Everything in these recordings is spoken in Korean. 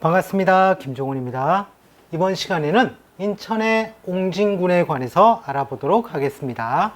반갑습니다. 김종훈입니다. 이번 시간에는 인천의 옹진군에 관해서 알아보도록 하겠습니다.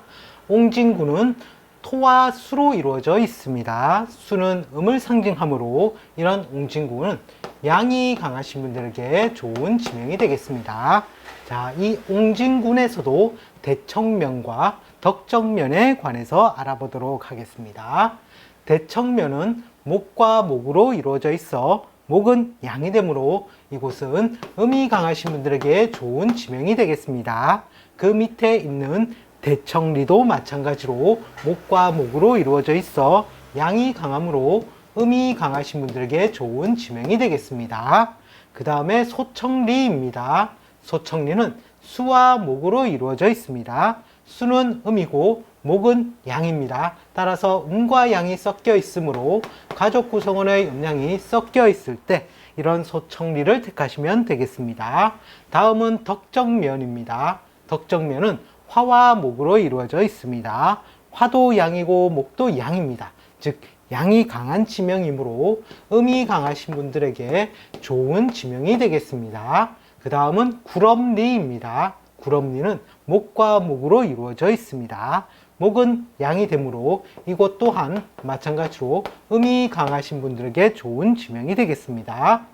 옹진군은 토와 수로 이루어져 있습니다. 수는 음을 상징하므로 이런 옹진군은 양이 강하신 분들에게 좋은 지명이 되겠습니다. 자, 이 옹진군에서도 대청면과 덕정면에 관해서 알아보도록 하겠습니다. 대청면은 목과 목으로 이루어져 있어 목은 양이 되므로 이곳은 음이 강하신 분들에게 좋은 지명이 되겠습니다. 그 밑에 있는 대청리도 마찬가지로 목과 목으로 이루어져 있어 양이 강하므로 음이 강하신 분들에게 좋은 지명이 되겠습니다. 그 다음에 소청리입니다. 소청리는 수와 목으로 이루어져 있습니다. 수는 음이고 목은 양입니다. 따라서 음과 양이 섞여 있으므로 가족 구성원의 음양이 섞여 있을 때 이런 소청리를 택하시면 되겠습니다. 다음은 덕정면입니다. 덕정면은 화와 목으로 이루어져 있습니다. 화도 양이고 목도 양입니다. 즉 양이 강한 지명이므로 음이 강하신 분들에게 좋은 지명이 되겠습니다. 그 다음은 구럼리입니다. 구럼리는 목과 목으로 이루어져 있습니다. 목은 양이 되므로 이것 또한 마찬가지로 음이 강하신 분들에게 좋은 지명이 되겠습니다.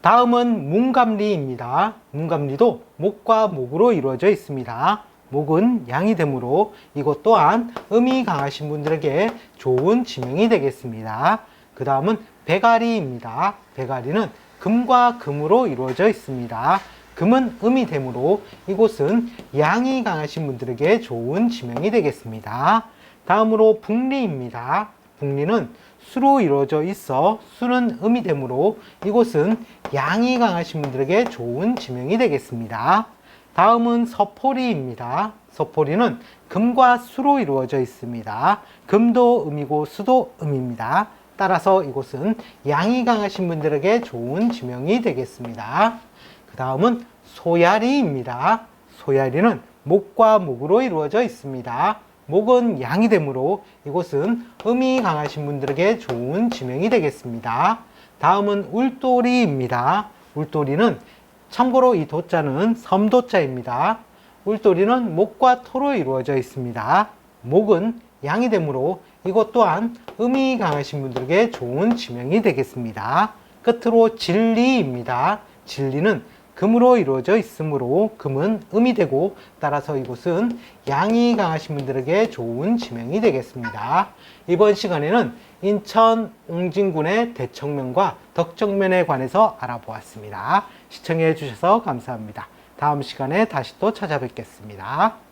다음은 문감리입니다. 문감리도 목과 목으로 이루어져 있습니다. 목은 양이 되므로 이것 또한 음이 강하신 분들에게 좋은 지명이 되겠습니다. 그 다음은 배가리입니다. 배가리는 금과 금으로 이루어져 있습니다. 금은 음이 되므로 이곳은 양이 강하신 분들에게 좋은 지명이 되겠습니다. 다음으로 북리입니다. 북리는 수로 이루어져 있어 수는 음이 되므로 이곳은 양이 강하신 분들에게 좋은 지명이 되겠습니다. 다음은 서포리입니다. 서포리는 금과 수로 이루어져 있습니다. 금도 음이고 수도 음입니다. 따라서 이곳은 양이 강하신 분들에게 좋은 지명이 되겠습니다. 그 다음은 소야리입니다. 소야리는 목과 목으로 이루어져 있습니다. 목은 양이 되므로 이곳은 음이 강하신 분들에게 좋은 지명이 되겠습니다. 다음은 울도리입니다. 울도리는 참고로 이 도자는 섬도자입니다. 울도리는 목과 토로 이루어져 있습니다. 목은 양이 되므로 이것 또한 음이 강하신 분들에게 좋은 지명이 되겠습니다. 끝으로 진리입니다. 진리는 금으로 이루어져 있으므로 금은 음이 되고 따라서 이곳은 양이 강하신 분들에게 좋은 지명이 되겠습니다. 이번 시간에는 인천 옹진군의 대청면과 덕정면에 관해서 알아보았습니다. 시청해 주셔서 감사합니다. 다음 시간에 다시 또 찾아뵙겠습니다.